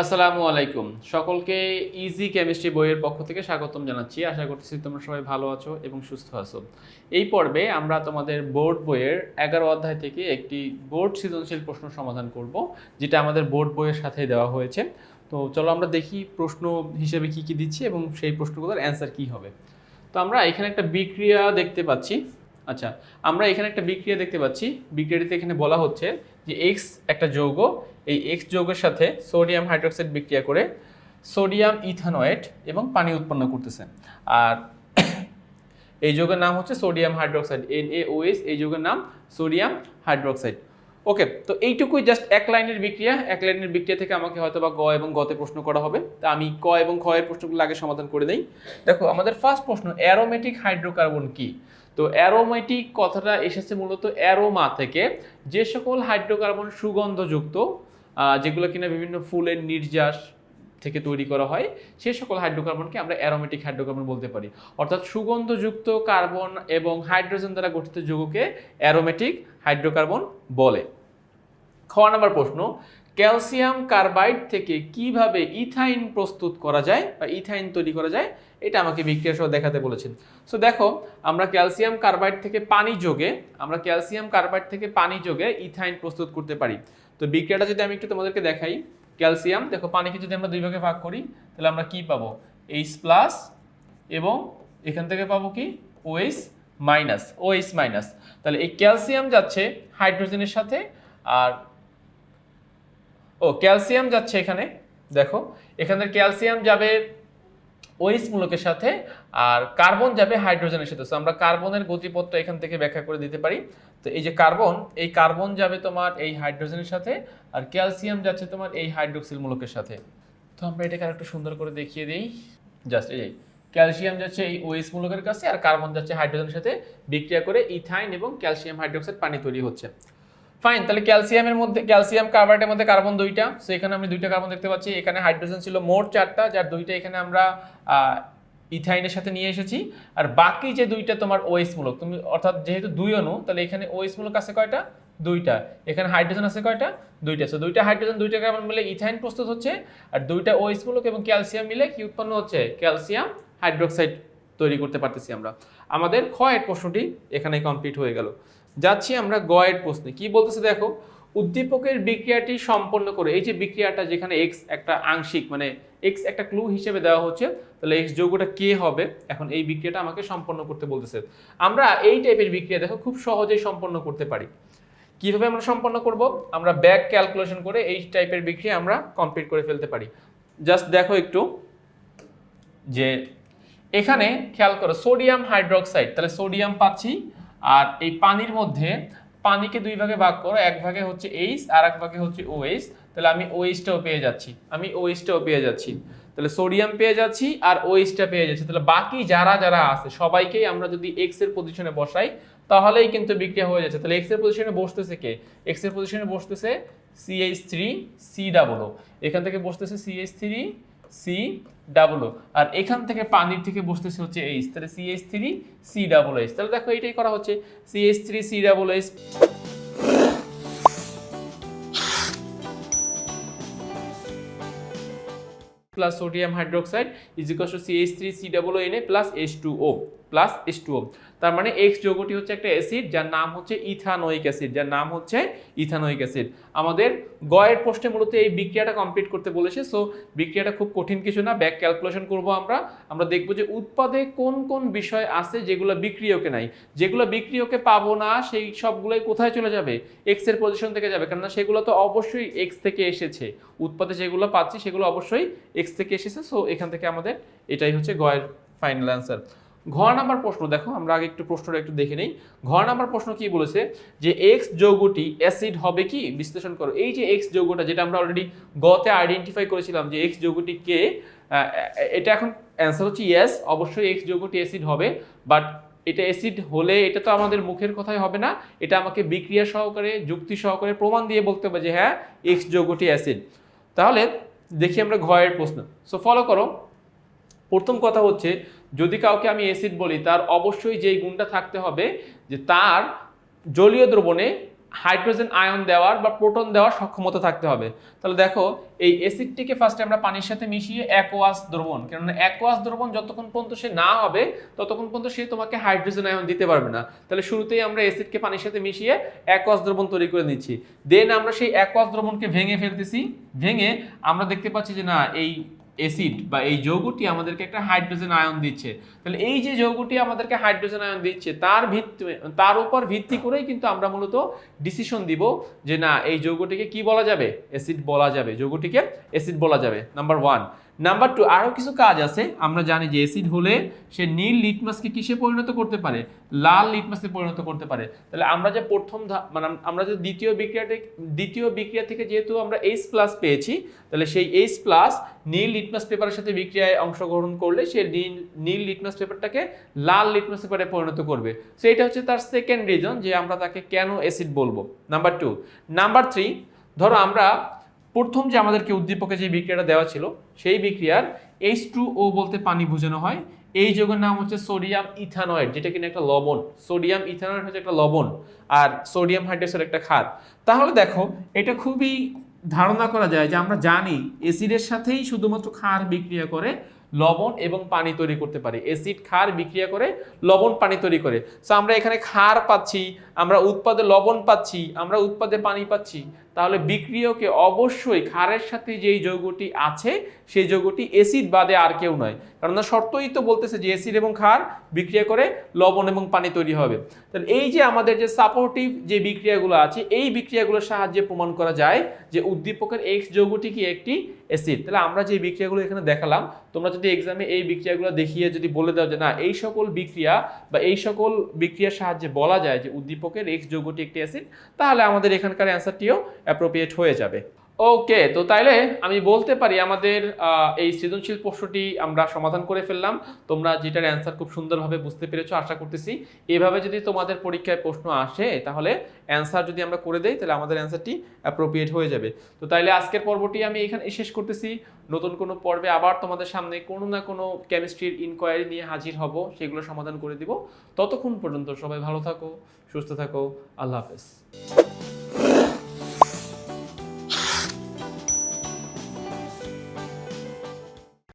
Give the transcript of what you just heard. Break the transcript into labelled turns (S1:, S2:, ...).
S1: আসসালামু আলাইকুম। সকলকে ইজি কেমিস্ট্রি বইয়ের পক্ষ থেকে স্বাগতম জানাচ্ছি। আশা করতেছি তোমরা সবাই ভালো আছো এবং সুস্থ আছো। এই পর্বে আমরা তোমাদের বোর্ড বইয়ের এগারো অধ্যায় থেকে একটি বোর্ড সৃজনশীল প্রশ্ন সমাধান করব, যেটা আমাদের বোর্ড বইয়ের সাথে দেওয়া হয়েছে। তো চলো আমরা দেখি প্রশ্ন হিসেবে কি কি দিচ্ছি এবং সেই প্রশ্নগুলোর অ্যান্সার কি হবে। তো আমরা এখানে একটা বিক্রিয়া দেখতে পাচ্ছি। আচ্ছা আমরা এখানে একটা বিক্রিয়া দেখতে পাচ্ছি। বিক্রিয়াটিতে এখানে বলা হচ্ছে যে এক্স একটা যৌগ, এই এক্স যৌগের সাথে সোডিয়াম হাইড্রোক্সাইড বিক্রিয়া করে সোডিয়াম ইথানোয়েট এবং পানি উৎপন্ন করতেছে। আর এই যৌগের নাম হচ্ছে সোডিয়াম হাইড্রোক্সাইড এন এ এই যৌগের নাম সোডিয়াম হাইড্রোক্সাইড। ওকে তো এইটুকুই জাস্ট এক লাইনের বিক্রিয়া, এক লাইনের বিক্রিয়া থেকে আমাকে হয়তো বা গ এবং গতে প্রশ্ন করা হবে। তা আমি ক এবং খ এর প্রশ্নগুলো আগে সমাধান করে দেই। দেখো, আমাদের ফার্স্ট প্রশ্ন অ্যারোমেটিক হাইড্রোকার্বন কি? তো অ্যারোমেটিক কথাটা এসেছে মূলত অ্যারোমা থেকে। যে সকল হাইড্রোকার্বন সুগন্ধযুক্ত যেগুলো কিনা বিভিন্ন ফুলের নির্যাস থেকে তৈরি করা হয়, সে সকল হাইড্রোকার্বনকে আমরা অ্যারোমেটিক হাইড্রোকার্বন বলতে পারি। অর্থাৎ সুগন্ধযুক্ত কার্বন এবং হাইড্রোজেন দ্বারা গঠিত যৌগকে অ্যারোমেটিক হাইড্রোকার্বন বলে। খ নাম্বার প্রশ্ন, ক্যালসিয়াম কার্বাইড থেকে কীভাবে ইথাইন প্রস্তুত করা যায় বা ইথাইন তৈরি করা যায়, এটা আমাকে বিক্রিয়া সহ দেখাতে বলেছেন। সো দেখো, আমরা ক্যালসিয়াম কার্বাইড থেকে পানি যোগে, আমরা ক্যালসিয়াম কার্বাইড থেকে পানি যোগে ইথাইন প্রস্তুত করতে পারি। তো বিক্রিয়াটা যদি আমি একটু তোমাদেরকে দেখাই, ক্যালসিয়াম, দেখো, পানিকে যদি আমরা দুই ভাগে ভাগ করি, তাহলে আমরা কি পাবো? এইচ প্লাস এবং এখান থেকে পাবো কি? ওএইচ মাইনাস ওএইচ মাইনাস তাহলে এই ক্যালসিয়াম যাচ্ছে হাইড্রোজেনের সাথে আর ও, ক্যালসিয়াম যাচ্ছে এখানে, দেখো, এখানে ক্যালসিয়াম যাবে ওইস মূলকের সাথে আর কার্বন যাবে হাইড্রোজেনের সাথে। তো আমরা কার্বনের গতিপথটা এখান থেকে ব্যাখ্যা করে দিতে পারি। তো এই যে কার্বন, এই কার্বন যাবে তোমার এই হাইড্রোজেনের সাথে আর ক্যালসিয়াম যাচ্ছে তোমার এই হাইড্রোক্সিল মূলকের সাথে। তো আমরা এটাকে আরেকটু সুন্দর করে দেখিয়ে দিই। জাস্ট এই ক্যালসিয়াম যাচ্ছে এই ওএস মূলকের কাছে আর কার্বন যাচ্ছে হাইড্রোজেনের সাথে। বিক্রিয়া করে ইথাইন এবং ক্যালসিয়াম হাইড্রোক্সাইড পানি তৈরি হচ্ছে। ফাইন তাহলে ক্যালসিয়ামের মধ্যে ক্যালসিয়াম কার্বাইডের মধ্যে কার্বন দুইটা। সো এখানে আমি দুইটা কার্বন দেখতে পাচ্ছি। এখানে হাইড্রোজেন ছিল মোট চারটা, যার দুইটা এখানে আমরা ইথাইনের সাথে নিয়ে এসেছি। আর বাকি যে দুইটা তোমার ওএস মূলক, তুমি অর্থাৎ যেহেতু দুই অণু, তাহলে এখানে ওএস মূলক আছে কয়টা? দুইটা। এখানে হাইড্রোজেন আছে কয়টা? দুইটা। সো দুইটা হাইড্রোজেন দুইটা কার্বন মিলে ইথাইন প্রস্তুত হচ্ছে, আর দুইটা ওএস মূলক এবং ক্যালসিয়াম মিলে কি উৎপন্ন হচ্ছে? ক্যালসিয়াম হাইড্রোক্সাইড তৈরি করতে পারতেছি আমরা। আমাদের এর প্রশ্নটি এখানে কমপ্লিট হয়ে গেল। যাচ্ছি আমরা গয়ের প্রশ্নে। কি বলতেছে দেখো? উদ্দীপকের বিক্রিয়াটি সম্পন্ন করে, এই যে বিক্রিয়াটা যেখানে এক্স একটা আংশিক মানে এক্স একটা ক্লু হিসেবে দেওয়া হচ্ছে, তাহলে এক্স যৌগটা কে হবে? এখন এই বিক্রিয়াটা আমাকে সম্পন্ন করতে বলতেছে। আমরা এই টাইপের বিক্রিয়া দেখো খুব সহজেই সম্পন্ন করতে পারি। কীভাবে আমরা সম্পন্ন করব? আমরা ব্যাক ক্যালকুলেশন করে এই টাইপের বিক্রিয়া আমরা কমপ্লিট করে ফেলতে পারি। জাস্ট দেখো একটু, যে এখানে খেয়াল করো সোডিয়াম হাইড্রোক্সাইড তাহলে সোডিয়াম পাচ্ছি আর এই পানির মধ্যে পানিকে দুই ভাগে ভাগ করো, এক ভাগে হচ্ছে এইচ আর এক ভাগে হচ্ছে ওএইচ। তাহলে আমি ওএইচটাও পেয়ে যাচ্ছি, আমি ওএইচটাও পেয়ে যাচ্ছি। তাহলে সোডিয়াম পেয়ে যাচ্ছি আর ওএইচটা পেয়ে যাচ্ছি। তাহলে বাকি যারা যারা আছে, সবাইকেই আমরা যদি এক্সের পজিশনে বসাই, তাহলেই কিন্তু বিক্রিয়া হয়ে যাচ্ছে। তাহলে এক্সের পজিশনে বসতেছে কে? এক্সের পজিশনে বসতেছে C H three C double এখান থেকে বসতেছে সিএইচ থ্রি সি ডাবল আর এখান থেকে পানির থেকে বসতেছে হচ্ছে এইচ তাহলে C H three C double H তাহলে দেখো এটাই করা হচ্ছে C H three C double H plus sodium hydroxide is to CH three C double N A plus H two O plus H two তার মানে x যৌগটি হচ্ছে একটা acid যার নাম হচ্ছে ইথানোইক অ্যাসিড যার নাম হচ্ছে ইথানোইক অ্যাসিড আমাদের গয়ের প্রশ্নে মূলত এই বিক্রিয়াটা কমপ্লিট করতে বলেছে সো বিক্রিয়াটা খুব কঠিন কিছু না ব্যাক ক্যালকুলেশন করব আমরা। আমরা দেখব যে উৎপাদে কোন কোন বিষয় আছে যেগুলো বিক্রিয়কে নাই। যেগুলো বিক্রিয়কে পাবো না, সেই সবগুলোই কোথায় চলে যাবে? এক্সের পজিশন থেকে যাবে, কেননা সেগুলো তো অবশ্যই এক্স থেকে এসেছে। উৎপাদে যেগুলো পাচ্ছি, সেগুলো অবশ্যই এক্স থেকে এসেছে সো এখান থেকে আমাদের এটাই হচ্ছে গয়ের ফাইনাল অ্যান্সার ঘ নাম্বার প্রশ্ন, দেখো, আমরা আগে একটু প্রশ্নটা একটু দেখে নেই। ঘ নাম্বার প্রশ্ন কি বলেছে? যে এক্স যৌগটি অ্যাসিড হবে কি? বিশ্লেষণ করো। এই যে এক্স যৌগটা, যেটা আমরা অলরেডি গতে আইডেন্টিফাই করেছিলাম যে এক্স যৌগটি কে এটা এখন অ্যান্সার হচ্ছে ইয়েস অবশ্যই এক্স যৌগটি অ্যাসিড হবে বাট এটা অ্যাসিড হলে এটা তো আমাদের মুখের কথাই হবে না। এটা আমাকে বিক্রিয়া সহকারে, যুক্তি সহকারে প্রমাণ দিয়ে বলতে হবে যে হ্যাঁ এক্স যৌগটি অ্যাসিড তাহলে দেখি আমরা ঘয়ের প্রশ্ন। সো ফলো করো। প্রথম কথা হচ্ছে, যদি কাউকে আমি অ্যাসিড বলি, তার অবশ্যই যেই গুণটা থাকতে হবে যে তার জলীয় দ্রবণে হাইড্রোজেন আয়ন দেওয়ার বা প্রোটন দেওয়ার সক্ষমতা থাকতে হবে। তাহলে দেখো, এই অ্যাসিডটিকে ফার্স্টে আমরা পানির সাথে মিশিয়ে অ্যাকোয়াস দ্রবণ, কেননা অ্যাকোয়াস দ্রবণ যতক্ষণ পর্যন্ত সে না হবে, ততক্ষণ পর্যন্ত সে তোমাকে হাইড্রোজেন আয়ন দিতে পারবে না। তাহলে শুরুতেই আমরা অ্যাসিডকে পানির সাথে মিশিয়ে অ্যাকোয়াস দ্রবণ তৈরি করে নিচ্ছি। দেন আমরা সেই অ্যাকোয়াস দ্রবণকে ভেঙে ফেলতেছি। ভেঙে আমরা দেখতে পাচ্ছি যে না, এই অ্যাসিড বা এই যৌগটি আমাদেরকে একটা হাইড্রোজেন আয়ন দিচ্ছে। তাহলে এই যে যৌগটি আমাদেরকে হাইড্রোজেন আয়ন দিচ্ছে, তার ভিত্তি তার উপর ভিত্তি করেই কিন্তু আমরা মূলত ডিসিশন দিব যে না, এই যৌগটিকে কি বলা যাবে? অ্যাসিড বলা যাবে। যৌগটিকে অ্যাসিড বলা যাবে। নাম্বার ওয়ান নাম্বার টু আরও কিছু কাজ আছে। আমরা জানি যে অ্যাসিড হলে সে নীল লিটমাসকে কিসে পরিণত করতে পারে? লাল লিটমাসে পরিণত করতে পারে। তাহলে আমরা যে প্রথম মানে আমরা যে দ্বিতীয় বিক্রিয়াতে দ্বিতীয় বিক্রিয়া থেকে যেহেতু আমরা এইচ প্লাস পেয়েছি, তাহলে সেই এইচ প্লাস নীল লিটমাস পেপারের সাথে বিক্রিয়ায় অংশগ্রহণ করলে সে নীল নীল লিটমাস পেপারটাকে লাল লিটমাস পেপারে পরিণত করবে। সো এটা হচ্ছে তার সেকেন্ড রিজন যে আমরা তাকে কেন অ্যাসিড বলব। নাম্বার টু নাম্বার থ্রি ধরো আমরা প্রথম যে আমাদেরকে উদ্দীপকে যে বিক্রিয়াটা দেওয়া ছিল, সেই বিক্রিয়ার এইচ টু ও বলতে পানি বোঝানো হয়। এই যৌগের নাম হচ্ছে সোডিয়াম ইথানয়েড, যেটা কিনা একটা লবণ। সোডিয়াম ইথানয়েড হচ্ছে একটা লবণ, আর সোডিয়াম হাইড্রোক্সাইড একটা ক্ষার তাহলে দেখো, এটা খুবই ধারণা করা যায় যে আমরা জানি অ্যাসিডের সাথেই শুধুমাত্র ক্ষার বিক্রিয়া করে লবণ এবং পানি তৈরি করতে পারে। অ্যাসিড, ক্ষার বিক্রিয়া করে লবণ, পানি তৈরি করে। সো আমরা এখানে ক্ষার পাচ্ছি, আমরা উৎপাদে লবণ পাচ্ছি, আমরা উৎপাদে পানি পাচ্ছি। তাহলে বিক্রিয়কে অবশ্যই ক্ষারের সাথে যেই যৌগটি আছে, সেই যৌগটি অ্যাসিড বাদে আর কেউ নয়। কারণ শর্তই তো বলতেছে যে অ্যাসিড এবং ক্ষার বিক্রিয়া করে লবণ এবং পানি তৈরি হবে। তাহলে এই যে আমাদের যে সাপোর্টিভ যে বিক্রিয়াগুলো আছে, এই বিক্রিয়াগুলোর সাহায্যে প্রমাণ করা যায় যে উদ্দীপকের এক্স যৌগটি কি একটি অ্যাসিড তাহলে আমরা যে বিক্রিয়াগুলো এখানে দেখালাম, তোমরা যদি এক্সামে এই বিক্রিয়াগুলো দেখিয়ে যদি বলে দাও যে না, এই সকল বিক্রিয়া বা এই সকল বিক্রিয়ার সাহায্যে বলা যায় যে উদ্দীপকের এক্স যৌগটি একটি অ্যাসিড তাহলে আমাদের এখানকার অ্যান্সারটিও অ্যাপ্রোপ্রিয়েট হয়ে যাবে। ওকে তো তাইলে আমি বলতে পারি আমাদের এই সৃজনশীল প্রশ্নটি আমরা সমাধান করে ফেললাম। তোমরা যেটার অ্যান্সার খুব সুন্দরভাবে বুঝতে পেরেছ, আশা করতেছি। এভাবে যদি তোমাদের পরীক্ষায় প্রশ্ন আসে, তাহলে অ্যান্সার যদি আমরা করে দেই, তাহলে আমাদের অ্যান্সারটি অ্যাপ্রোপ্রিয়েট হয়ে যাবে। তো তাইলে আজকের পর্বটি আমি এখানে শেষ করতেছি। নতুন কোনো পর্বে আবার তোমাদের সামনে কোনো না কোনো কেমিস্ট্রির ইনকোয়ারি নিয়ে হাজির হব, সেগুলো সমাধান করে দিব। ততক্ষণ পর্যন্ত সবাই ভালো থাকো, সুস্থ থাকো, আল্লাহ হাফেজ।